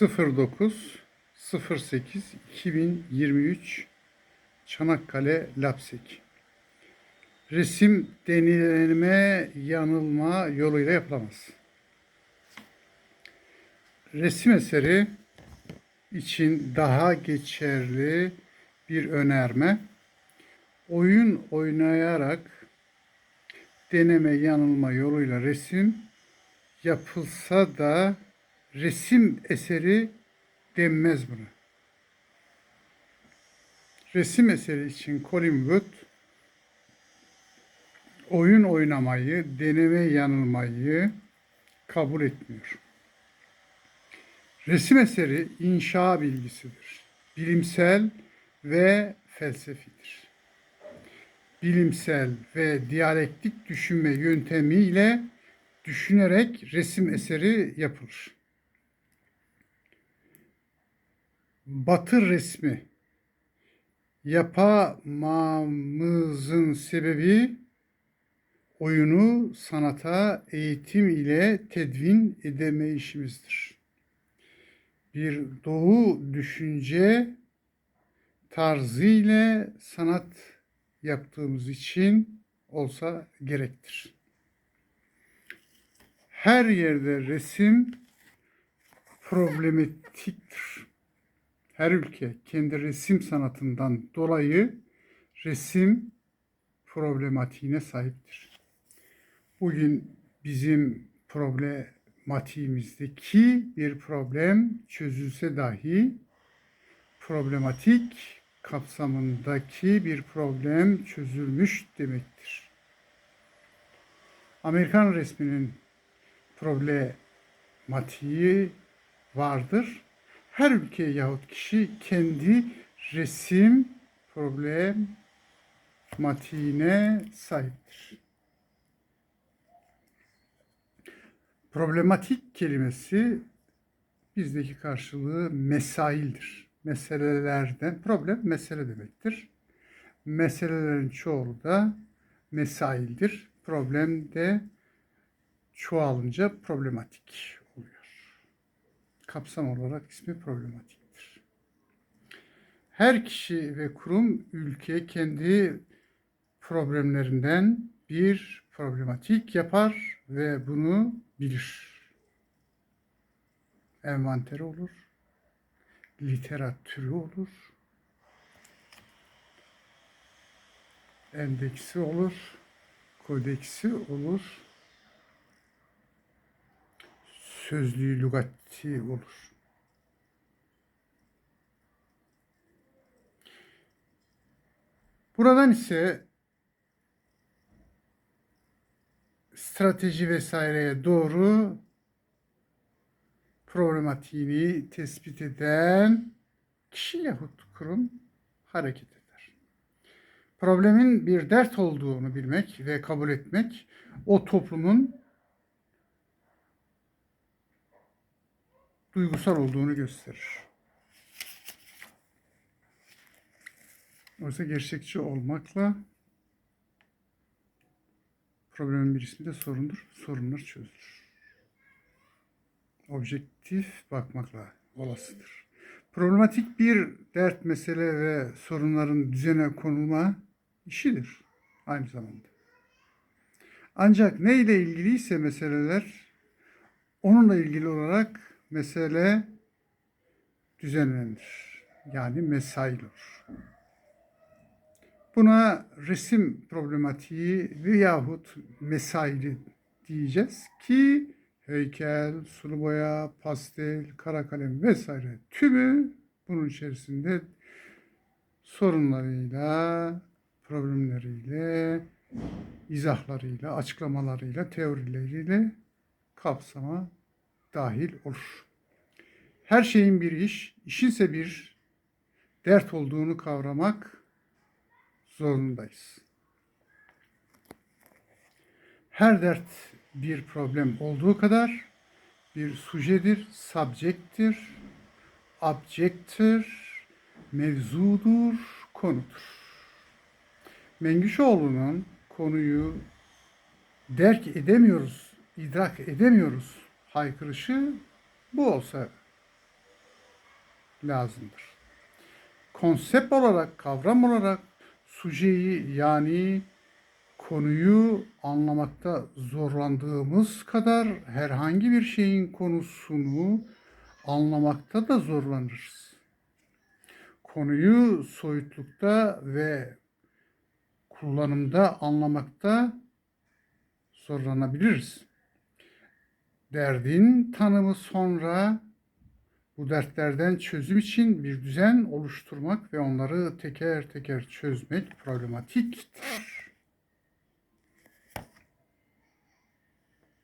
09 08 2023 Çanakkale Lapsek. Resim denilme yanılma yoluyla yapılamaz. Resim eseri için daha geçerli bir önerme oyun oynayarak deneme yanılma yoluyla resim yapılsa da resim eseri denmez buna. Resim eseri için Colin Wood oyun oynamayı, deneme yanılmayı kabul etmiyor. Resim eseri inşa bilgisidir. Bilimsel ve felsefidir. Bilimsel ve diyalektik düşünme yöntemiyle düşünerek resim eseri yapılır. Batı resmi yapamamızın sebebi oyunu sanata eğitim ile tedvin edemeyişimizdir. Bir doğu düşünce tarzı ile sanat yaptığımız için olsa gerektir. Her yerde resim problematiktir. Her ülke kendi resim sanatından dolayı resim problematiğine sahiptir. Bugün bizim problematiğimizdeki bir problem çözülse dahi problematik kapsamındaki bir problem çözülmüş demektir. Amerikan resminin problematiği vardır. Her ülke yahut kişi kendi resim problematiğine sahiptir. Problematik kelimesi bizdeki karşılığı mesaildir. Meselelerden, problem mesele demektir. Meselelerin çoğulu da mesaildir. Problem de çoğalınca problematik. Kapsam olarak ismi problematiktir. Her kişi ve kurum, ülke kendi problemlerinden bir problematik yapar ve bunu bilir. Envanteri olur, literatürü olur, endeksi olur, kodeksi olur, sözlüğü lügati olur. Buradan ise strateji vesaireye doğru problematiğini tespit eden kişi yahut kurum hareket eder. Problemin bir dert olduğunu bilmek ve kabul etmek o toplumun duygusal olduğunu gösterir. Oysa gerçekçi olmakla problemin bir ismi de sorundur. Sorunlar çözülür. Objektif bakmakla olasıdır. Problematik bir dert, mesele ve sorunların düzene konulma işidir aynı zamanda. Ancak ne ile ilgiliyse meseleler onunla ilgili olarak mesele düzenlenir. Yani mesail olur. Buna resim problematiği veyahut mesaili diyeceğiz ki heykel, sulu boya, pastel, kara kalem vesaire tümü bunun içerisinde sorunlarıyla, problemleriyle, izahlarıyla, açıklamalarıyla, teorileriyle kapsama dahil olur. Her şeyin bir iş, işinse bir dert olduğunu kavramak zorundayız. Her dert bir problem olduğu kadar bir sujedir, subjektir, objektir, mevzudur, konudur. Mengüşoğlu'nun konuyu derk edemiyoruz, idrak edemiyoruz haykırışı bu olsa lazımdır. Konsept olarak, kavram olarak sujeyi yani konuyu anlamakta zorlandığımız kadar herhangi bir şeyin konusunu anlamakta da zorlanırız. Konuyu soyutlukta ve kullanımda anlamakta zorlanabiliriz. Derdin tanımı sonra bu dertlerden çözüm için bir düzen oluşturmak ve onları teker teker çözmek problematiktir.